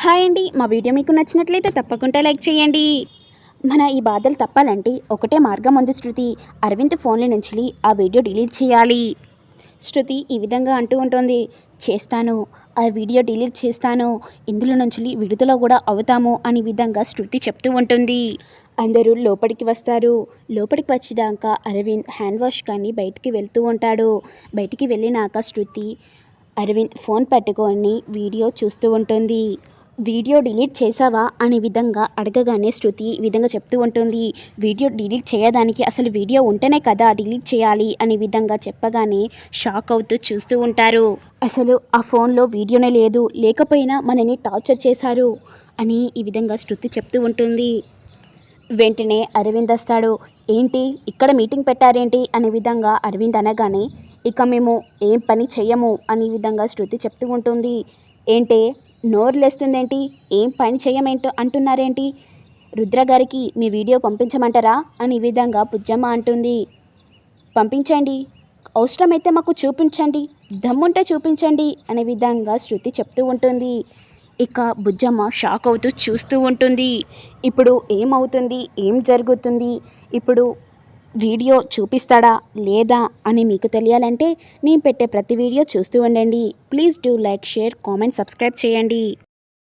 Hi అండి. మా video మీకు నచ్చినట్లయితే తప్పకుండా లైక్ చేయండి. మన ఈ బాధలు తప్పాలంటే ఒకటే మార్గం ఉంది శృతి. అరవింద్ ఫోన్ల నుంచి ఆ వీడియో డిలీట్ చేయాలి. శృతి ఈ విధంగా అంటూ ఉంటుంది. చేస్తాను. ఆ వీడియో డిలీట్ చేస్తాను. ఇందులో నుంచి విడుదల కూడా అవుతాము అని విధంగా శృతి చెప్తూ ఉంటుంది. అందరూ లోపలికి వస్తారు. లోపలికి వచ్చినాక అరవింద్ హ్యాండ్ వాష్ కానీ బయటికి వెళ్తూ ఉంటాడు. బయటికి వెళ్ళినాక శృతి అరవింద్ ఫోన్ పట్టుకొని వీడియో చూస్తూ ఉంటుంది. వీడియో డిలీట్ చేసావా అనే విధంగా అడగగానే శృతి ఈ విధంగా చెప్తూ ఉంటుంది. వీడియో డిలీట్ చేయడానికి అసలు వీడియో ఉంటేనే కదా డిలీట్ చేయాలి అనే విధంగా చెప్పగానే షాక్ అవుతూ చూస్తూ ఉంటారు. అసలు ఆ ఫోన్లో వీడియోనే లేదు లేకపోయినా మనని టార్చర్ చేశారు అని ఈ విధంగా శృతి చెప్తూ ఉంటుంది. వెంటనే అరవింద్ వస్తాడు. ఏంటి? ఇక్కడ మీటింగ్ పెట్టారేంటి? అనే విధంగా అరవింద్ అనగానే ఇక మేము ఏం పని చెయ్యము అనే విధంగా శృతి చెప్తూ ఉంటుంది. ఏంటే? నోరు లేస్తుందేంటి ఏం పని చేయమేంటో అంటున్నారేంటి? రుద్రగారికి మీ వీడియో పంపించమంటారా? అని విధంగా పుజ్జమ్మ అంటుంది. పంపించండి. అవసరమైతే మాకు చూపించండి. దమ్ముంటే చూపించండి అనే విధంగా శృతి చెప్తూ ఉంటుంది. ఇక బుజ్జమ్మ షాక్ అవుతూ చూస్తూ ఉంటుంది. ఇప్పుడు ఏమవుతుంది? ఏం జరుగుతుంది? ఇప్పుడు వీడియో చూపిస్తాడా లేదా అని మీకు తెలియాలంటే నేను పెట్టే ప్రతి వీడియో చూస్తూ ఉండండి. Please do like share comment subscribe చేయండి.